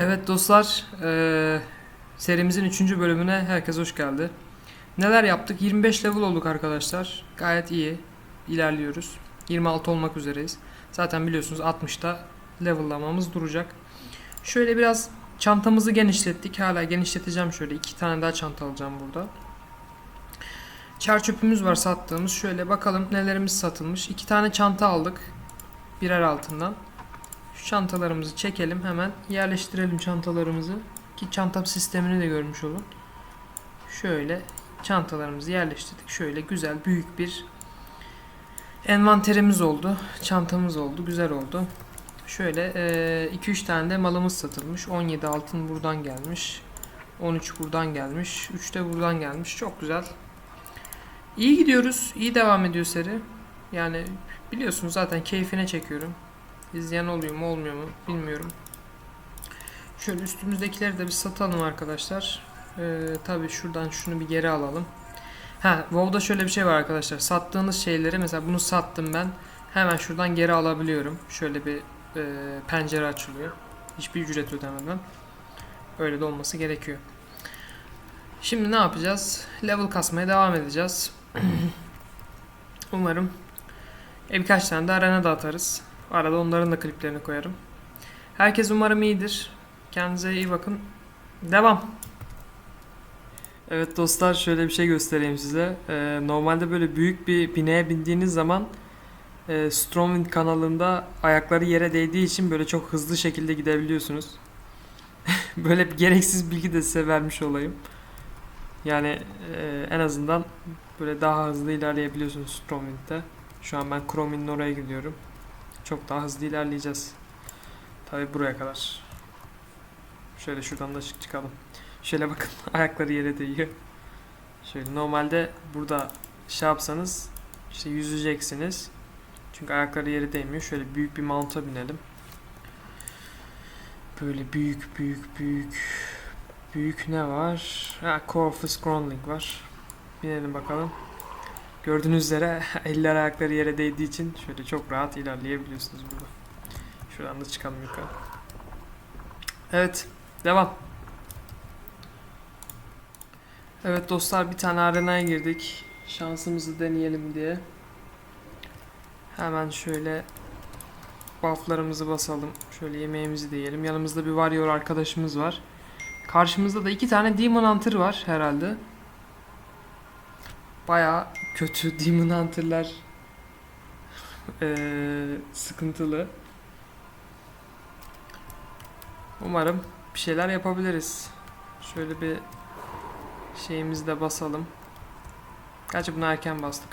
Evet dostlar, eee, serimizin 3. bölümüne herkes hoş geldi. Neler yaptık? 25 level olduk arkadaşlar. Gayet iyi. ilerliyoruz. 26 olmak üzereyiz. Zaten biliyorsunuz 60'ta level'lamamız duracak. Şöyle biraz çantamızı genişlettik. Hala genişleteceğim şöyle. iki tane daha çanta alacağım burada. Çer var sattığımız. Şöyle bakalım nelerimiz satılmış. İki tane çanta aldık. Birer altından. Çantalarımızı çekelim hemen yerleştirelim çantalarımızı ki çanta sistemini de görmüş olun. Şöyle çantalarımızı yerleştirdik. Şöyle güzel büyük bir envanterimiz oldu. Çantamız oldu. Güzel oldu. Şöyle 2-3 tane de malımız satılmış. 17 altın buradan gelmiş. 13 buradan gelmiş. 3 de buradan gelmiş. Çok güzel. İyi gidiyoruz. İyi devam ediyor seri. Yani biliyorsunuz zaten keyfine çekiyorum. İzleyen oluyor mu olmuyor mu bilmiyorum. Şöyle üstümüzdekileri de bir satalım arkadaşlar. Ee, tabii şuradan şunu bir geri alalım. Ha, WoW'da şöyle bir şey var arkadaşlar. Sattığınız şeyleri mesela bunu sattım ben. Hemen şuradan geri alabiliyorum. Şöyle bir e, pencere açılıyor. Hiçbir ücret ödemeden. Öyle de olması gerekiyor. Şimdi ne yapacağız? Level kasmaya devam edeceğiz. Umarım e, birkaç tane de arena da atarız. Arada onların da kliplerini koyarım. Herkes umarım iyidir. Kendinize iyi bakın. Devam. Evet dostlar şöyle bir şey göstereyim size. Ee, normalde böyle büyük bir bineye bindiğiniz zaman e, Strongwind kanalında ayakları yere değdiği için böyle çok hızlı şekilde gidebiliyorsunuz. böyle bir gereksiz bilgi de size vermiş olayım. Yani e, en azından böyle daha hızlı ilerleyebiliyorsunuz Strongwind'de. Şu an ben Chrome'nin oraya gidiyorum. Çok daha hızlı ilerleyeceğiz. Tabi buraya kadar. Şöyle şuradan da çık çıkalım. Şöyle bakın ayakları yere değiyor. Şöyle normalde burada şey yapsanız işte yüzeceksiniz. Çünkü ayakları yere değmiyor. Şöyle büyük bir mount'a binelim. Böyle büyük büyük büyük büyük ne var? Ha Corvus Grondling var. Binelim bakalım. Gördüğünüz üzere eller ayakları yere değdiği için şöyle çok rahat ilerleyebiliyorsunuz burada. Şuradan da çıkalım yukarı. Evet, devam. Evet dostlar bir tane arenaya girdik. Şansımızı deneyelim diye. Hemen şöyle bufflarımızı basalım. Şöyle yemeğimizi de yiyelim. Yanımızda bir warrior arkadaşımız var. Karşımızda da iki tane demon hunter var herhalde. Baya kötü Demon Hunter'lar eee, sıkıntılı. Umarım bir şeyler yapabiliriz. Şöyle bir şeyimizi de basalım. Gerçi bunu erken bastık.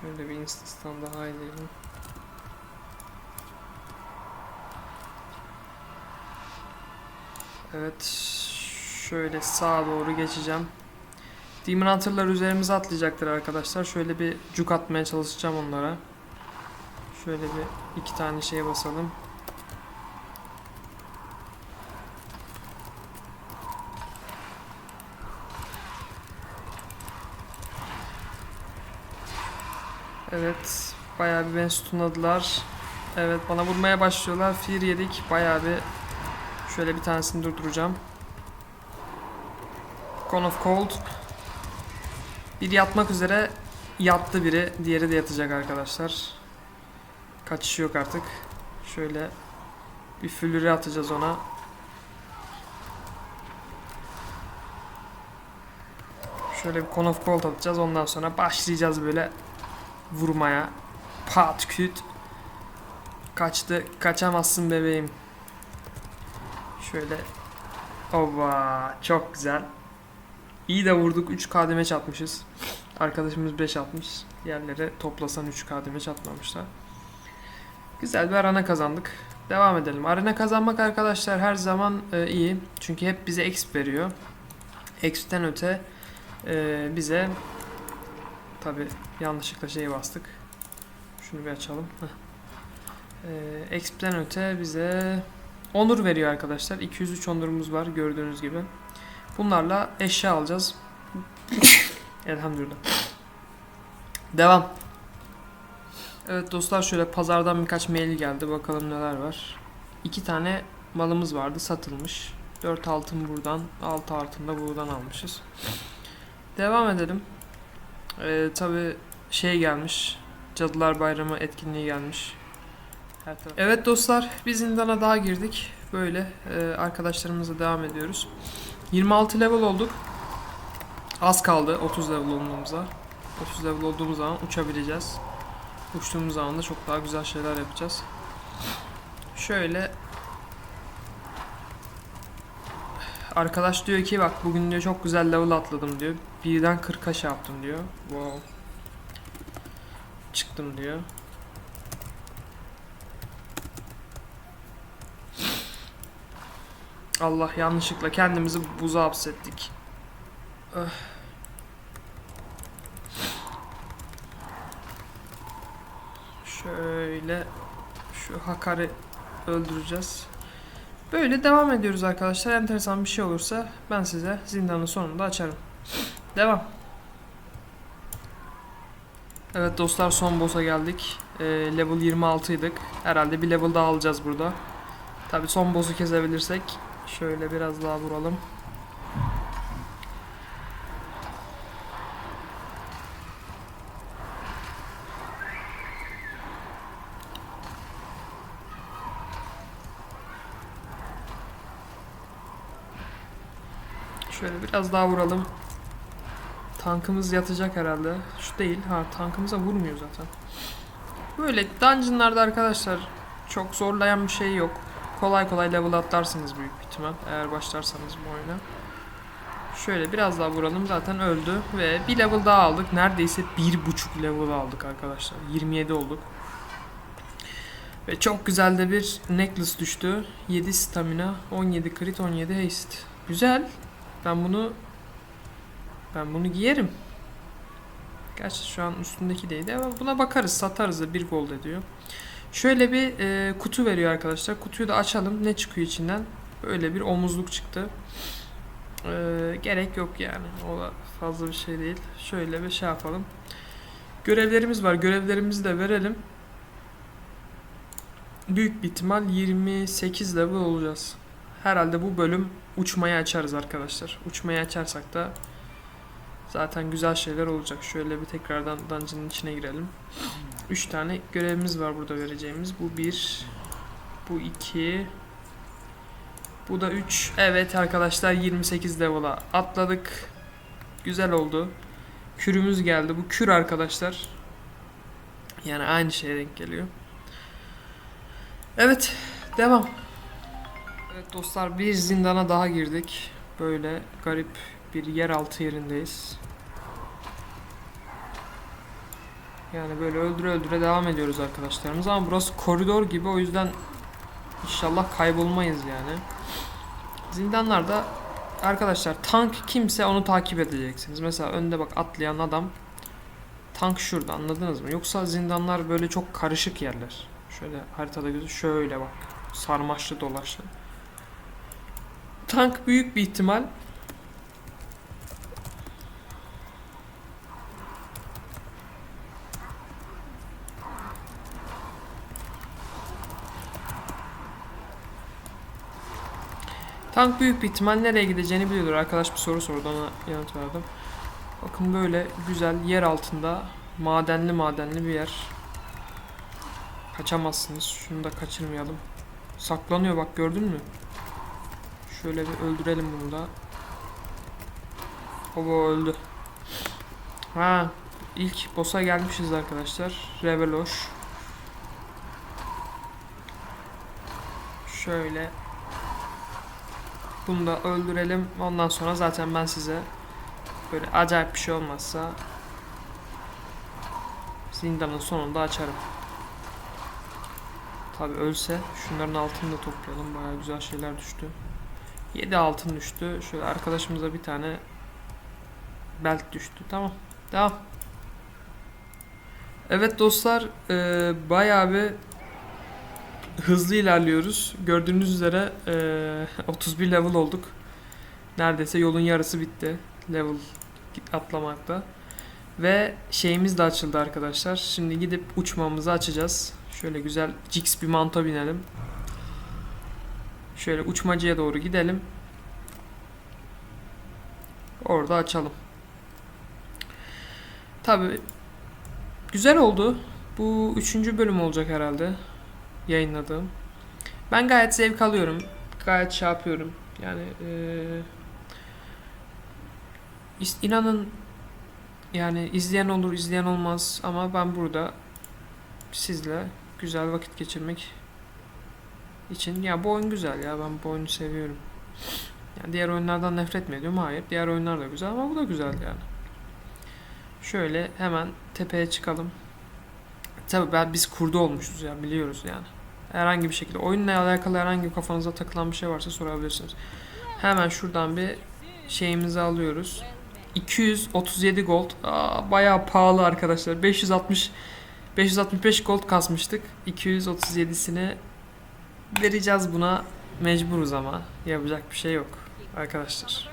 Şöyle bir instanstan daha ilerleyelim. Evet. Şöyle sağa doğru geçeceğim. Demon Hunter'lar üzerimize atlayacaktır arkadaşlar. Şöyle bir cuk atmaya çalışacağım onlara. Şöyle bir iki tane şeye basalım. Evet. Bayağı bir beni stunladılar. Evet bana vurmaya başlıyorlar. Fear yedik. Bayağı bir şöyle bir tanesini durduracağım. Cone of Cold. Biri yatmak üzere yattı biri. Diğeri de yatacak arkadaşlar. Kaçışı yok artık. Şöyle bir flüre atacağız ona. Şöyle bir Cone of Cold atacağız. Ondan sonra başlayacağız böyle vurmaya. Pat küt. Kaçtı. Kaçamazsın bebeğim. Şöyle. Ova çok güzel. İyi de vurduk. 3 kademe çatmışız. Arkadaşımız 5 atmış. Diğerleri toplasan 3 kademe çatmamışlar. Güzel bir arena kazandık. Devam edelim. Arena kazanmak arkadaşlar her zaman e, iyi. Çünkü hep bize exp veriyor. Exp'ten öte e, bize tabi yanlışlıkla şeyi bastık. Şunu bir açalım. E, exp'ten öte bize onur veriyor arkadaşlar. 203 onurumuz var gördüğünüz gibi. Bunlarla eşya alacağız. Elhamdülillah. Devam. Evet dostlar şöyle pazardan birkaç mail geldi. Bakalım neler var. İki tane malımız vardı satılmış. 4 altın buradan, 6 altın da buradan almışız. Devam edelim. Ee, Tabi şey gelmiş. Cadılar Bayramı etkinliği gelmiş. Evet dostlar biz zindana daha girdik. Böyle e, arkadaşlarımızla devam ediyoruz. 26 level olduk. Az kaldı 30 level olduğumuza. 30 level olduğumuz zaman uçabileceğiz. Uçtuğumuz zaman da çok daha güzel şeyler yapacağız. Şöyle Arkadaş diyor ki bak bugün diyor çok güzel level atladım diyor. Birden 40'a şey yaptım diyor. Wow. Çıktım diyor. Allah yanlışlıkla kendimizi buza hapsettik. Öh. Şöyle şu Hakar'ı öldüreceğiz. Böyle devam ediyoruz arkadaşlar. Enteresan bir şey olursa ben size zindanın sonunda açarım. Devam. Evet dostlar son boss'a geldik. Ee, level 26 idik. Herhalde bir level daha alacağız burada. Tabi son boss'u kesebilirsek şöyle biraz daha vuralım. Şöyle biraz daha vuralım. Tankımız yatacak herhalde. Şu değil. Ha tankımıza vurmuyor zaten. Böyle dungeonlarda arkadaşlar çok zorlayan bir şey yok. Kolay kolay level atlarsınız büyük ihtimal eğer başlarsanız bu oyuna. Şöyle biraz daha vuralım zaten öldü ve bir level daha aldık. Neredeyse bir buçuk level aldık arkadaşlar. 27 olduk. Ve çok güzel de bir necklace düştü. 7 stamina, 17 crit, 17 haste. Güzel. Ben bunu ben bunu giyerim. Gerçi şu an üstündeki değildi ama buna bakarız satarız da bir gold ediyor. Şöyle bir e, kutu veriyor arkadaşlar. Kutuyu da açalım. Ne çıkıyor içinden? Böyle bir omuzluk çıktı. E, gerek yok yani. O da fazla bir şey değil. Şöyle bir şey yapalım. Görevlerimiz var. Görevlerimizi de verelim. Büyük bir ihtimal 28 level olacağız. Herhalde bu bölüm uçmayı açarız arkadaşlar. Uçmayı açarsak da zaten güzel şeyler olacak. Şöyle bir tekrardan dungeon'ın içine girelim. 3 tane görevimiz var burada vereceğimiz. Bu 1 bu 2 bu da 3. Evet arkadaşlar 28 level'a atladık. Güzel oldu. Kürümüz geldi. Bu kür arkadaşlar. Yani aynı şeye denk geliyor. Evet, devam. Evet dostlar bir zindana daha girdik. Böyle garip bir yeraltı yerindeyiz. Yani böyle öldüre öldüre devam ediyoruz arkadaşlarımız ama burası koridor gibi o yüzden inşallah kaybolmayız yani. Zindanlarda arkadaşlar tank kimse onu takip edeceksiniz. Mesela önde bak atlayan adam tank şurada anladınız mı? Yoksa zindanlar böyle çok karışık yerler. Şöyle haritada gözü şöyle bak sarmaşlı dolaşlı. Tank büyük bir ihtimal Tank büyük bir ihtimal nereye gideceğini biliyordur. Arkadaş bir soru sordu ona yanıt verdim. Bakın böyle güzel yer altında madenli madenli bir yer. Kaçamazsınız. Şunu da kaçırmayalım. Saklanıyor bak gördün mü? Şöyle bir öldürelim bunu da. Obo öldü. Ha, ilk boss'a gelmişiz arkadaşlar. Reveloş. Şöyle bunu da öldürelim. Ondan sonra zaten ben size böyle acayip bir şey olmazsa zindanın sonunda açarım. Tabi ölse şunların altını da toplayalım. Baya güzel şeyler düştü. 7 altın düştü. Şöyle arkadaşımıza bir tane belt düştü. Tamam. Devam. Evet dostlar e, bayağı bir hızlı ilerliyoruz. Gördüğünüz üzere e, 31 level olduk. Neredeyse yolun yarısı bitti. Level atlamakta. Ve şeyimiz de açıldı arkadaşlar. Şimdi gidip uçmamızı açacağız. Şöyle güzel Jix bir manta binelim. Şöyle uçmacıya doğru gidelim. Orada açalım. Tabi güzel oldu. Bu üçüncü bölüm olacak herhalde. Yayınladığım. Ben gayet zevk alıyorum. Gayet şey yapıyorum. Yani is- inanın yani izleyen olur izleyen olmaz ama ben burada sizle güzel vakit geçirmek için ya bu oyun güzel ya ben bu oyunu seviyorum. Yani diğer oyunlardan nefret mi ediyorum? Hayır. Diğer oyunlar da güzel ama bu da güzel yani. Şöyle hemen tepeye çıkalım. Tabii ben biz kurdu olmuşuz ya biliyoruz yani. Herhangi bir şekilde oyunla alakalı herhangi bir kafanıza takılan bir şey varsa sorabilirsiniz. Hemen şuradan bir şeyimizi alıyoruz. 237 gold. Aa, bayağı pahalı arkadaşlar. 560 565 gold kasmıştık. 237'sini vereceğiz buna. Mecburuz ama yapacak bir şey yok arkadaşlar.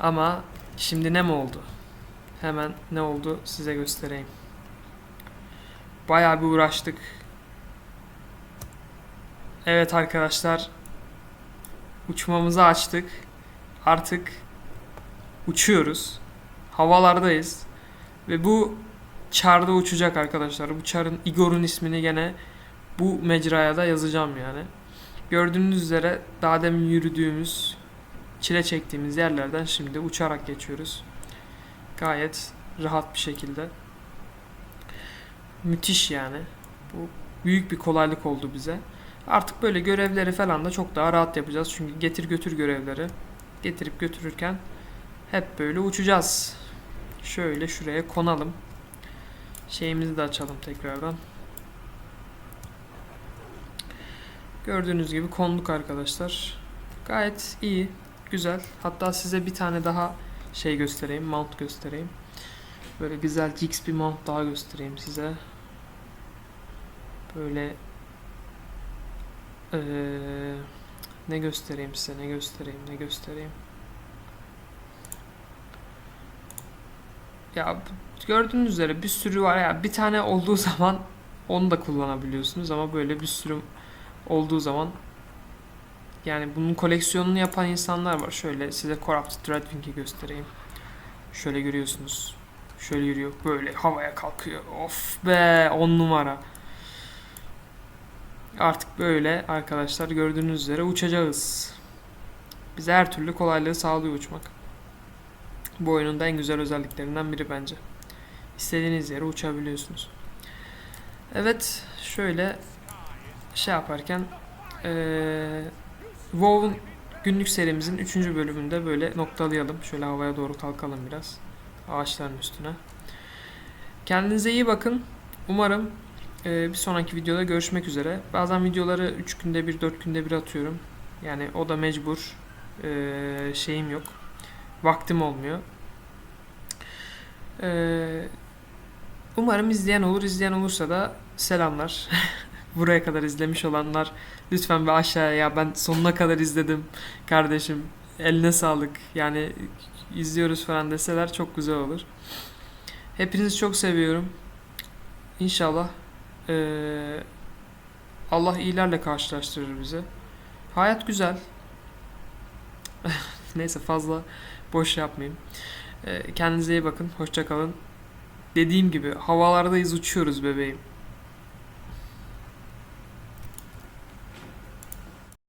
Ama şimdi ne mi oldu? Hemen ne oldu size göstereyim. Bayağı bir uğraştık. Evet arkadaşlar. Uçmamızı açtık. Artık uçuyoruz. Havalardayız. Ve bu çarda uçacak arkadaşlar. Bu çarın Igor'un ismini gene bu mecraya da yazacağım yani. Gördüğünüz üzere daha demin yürüdüğümüz, çile çektiğimiz yerlerden şimdi uçarak geçiyoruz. Gayet rahat bir şekilde. Müthiş yani. Bu büyük bir kolaylık oldu bize. Artık böyle görevleri falan da çok daha rahat yapacağız. Çünkü getir götür görevleri getirip götürürken hep böyle uçacağız. Şöyle şuraya konalım. Şeyimizi de açalım tekrardan. Gördüğünüz gibi konduk arkadaşlar. Gayet iyi, güzel. Hatta size bir tane daha şey göstereyim, mount göstereyim. Böyle güzel Jix bir mount daha göstereyim size. Böyle eee, ne göstereyim size, ne göstereyim, ne göstereyim. Ya gördüğünüz üzere bir sürü var ya bir tane olduğu zaman onu da kullanabiliyorsunuz ama böyle bir sürü olduğu zaman yani bunun koleksiyonunu yapan insanlar var. Şöyle size Corrupted Dreadwing'i göstereyim. Şöyle görüyorsunuz. Şöyle yürüyor. Böyle havaya kalkıyor. Of be 10 numara. Artık böyle arkadaşlar gördüğünüz üzere uçacağız. Bize her türlü kolaylığı sağlıyor uçmak. Bu oyunun da en güzel özelliklerinden biri bence. İstediğiniz yere uçabiliyorsunuz. Evet şöyle şey yaparken eee WoW'un günlük serimizin 3. bölümünde böyle noktalayalım. Şöyle havaya doğru kalkalım biraz. Ağaçların üstüne. Kendinize iyi bakın. Umarım bir sonraki videoda görüşmek üzere. Bazen videoları 3 günde bir 4 günde bir atıyorum. Yani o da mecbur. Eee, şeyim yok. Vaktim olmuyor. Eee, umarım izleyen olur. İzleyen olursa da selamlar. Buraya kadar izlemiş olanlar lütfen bir aşağıya ya ben sonuna kadar izledim kardeşim. Eline sağlık. Yani izliyoruz falan deseler çok güzel olur. Hepinizi çok seviyorum. İnşallah eee, Allah iyilerle karşılaştırır bizi. Hayat güzel. Neyse fazla boş yapmayayım. Eee, kendinize iyi bakın. Hoşça kalın. Dediğim gibi havalardayız uçuyoruz bebeğim.